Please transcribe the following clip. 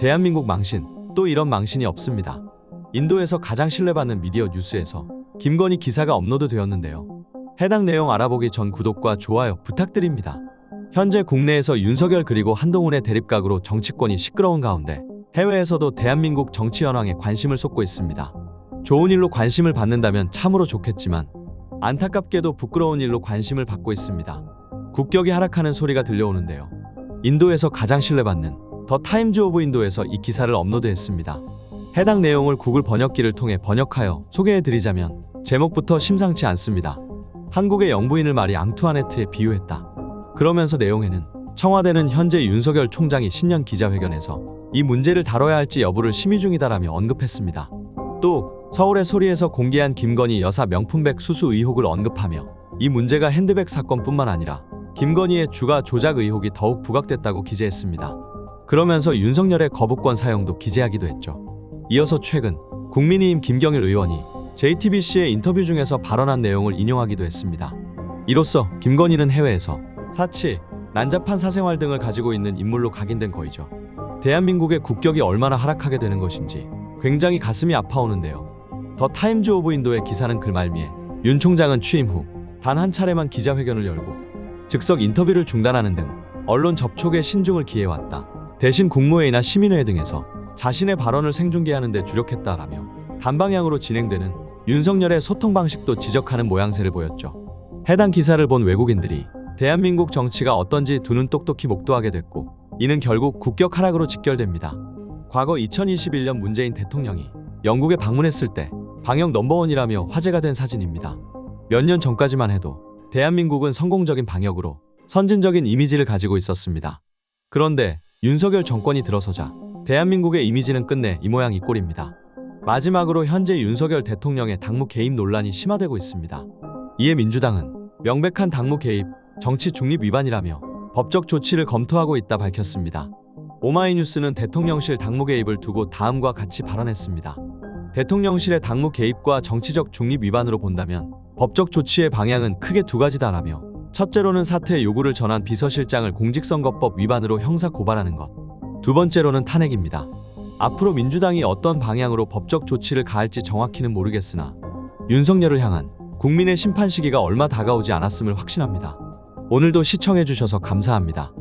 대한민국 망신, 또 이런 망신이 없습니다. 인도에서 가장 신뢰받는 미디어 뉴스에서 김건희 기사가 업로드 되었는데요. 해당 내용 알아보기 전 구독과 좋아요 부탁드립니다. 현재 국내에서 윤석열 그리고 한동훈의 대립각으로 정치권이 시끄러운 가운데 해외에서도 대한민국 정치 현황에 관심을 쏟고 있습니다. 좋은 일로 관심을 받는다면 참으로 좋겠지만 안타깝게도 부끄러운 일로 관심을 받고 있습니다. 국격이 하락하는 소리가 들려오는데요. 인도에서 가장 신뢰받는 더 타임즈 오브 인도에서 이 기사를 업로드했습니다. 해당 내용을 구글 번역기를 통해 번역하여 소개해드리자면 제목부터 심상치 않습니다. 한국의 영부인을 말이 앙투아네트에 비유했다. 그러면서 내용에는 청와대는 현재 윤석열 총장이 신년 기자회견에서 이 문제를 다뤄야 할지 여부를 심의 중이다라며 언급했습니다. 또 서울의 소리에서 공개한 김건희 여사 명품백 수수 의혹을 언급하며 이 문제가 핸드백 사건뿐만 아니라 김건희의 주가 조작 의혹이 더욱 부각됐다고 기재했습니다. 그러면서 윤석열의 거부권 사용도 기재하기도 했죠. 이어서 최근 국민의힘 김경일 의원이 JTBC의 인터뷰 중에서 발언한 내용을 인용하기도 했습니다. 이로써 김건희는 해외에서 사치, 난잡한 사생활 등을 가지고 있는 인물로 각인된 거이죠. 대한민국의 국격이 얼마나 하락하게 되는 것인지 굉장히 가슴이 아파오는데요. 더 타임즈 오브 인도의 기사는 글말미에 윤 총장은 취임 후 단 한 차례만 기자회견을 열고 즉석 인터뷰를 중단하는 등 언론 접촉에 신중을 기해왔다. 대신 국무회의나 시민회의 등에서 자신의 발언을 생중계하는 데 주력했다라며 단방향으로 진행되는 윤석열의 소통 방식도 지적하는 모양새를 보였죠. 해당 기사를 본 외국인들이 대한민국 정치가 어떤지 두 눈 똑똑히 목도하게 됐고 이는 결국 국격 하락으로 직결됩니다. 과거 2021년 문재인 대통령이 영국에 방문했을 때 방역 넘버원이라며 화제가 된 사진입니다. 몇 년 전까지만 해도 대한민국은 성공적인 방역으로 선진적인 이미지를 가지고 있었습니다. 그런데 윤석열 정권이 들어서자 대한민국의 이미지는 끝내 이 모양 이 꼴입니다. 마지막으로 현재 윤석열 대통령의 당무 개입 논란이 심화되고 있습니다. 이에 민주당은 명백한 당무 개입, 정치 중립 위반이라며 법적 조치를 검토하고 있다 밝혔습니다. 오마이뉴스는 대통령실 당무 개입을 두고 다음과 같이 발언했습니다. 대통령실의 당무 개입과 정치적 중립 위반으로 본다면 법적 조치의 방향은 크게 두 가지다라며 첫째로는 사퇴 요구를 전한 비서실장을 공직선거법 위반으로 형사 고발하는 것. 두 번째로는 탄핵입니다. 앞으로 민주당이 어떤 방향으로 법적 조치를 가할지 정확히는 모르겠으나 윤석열을 향한 국민의 심판 시기가 얼마 다가오지 않았음을 확신합니다. 오늘도 시청해주셔서 감사합니다.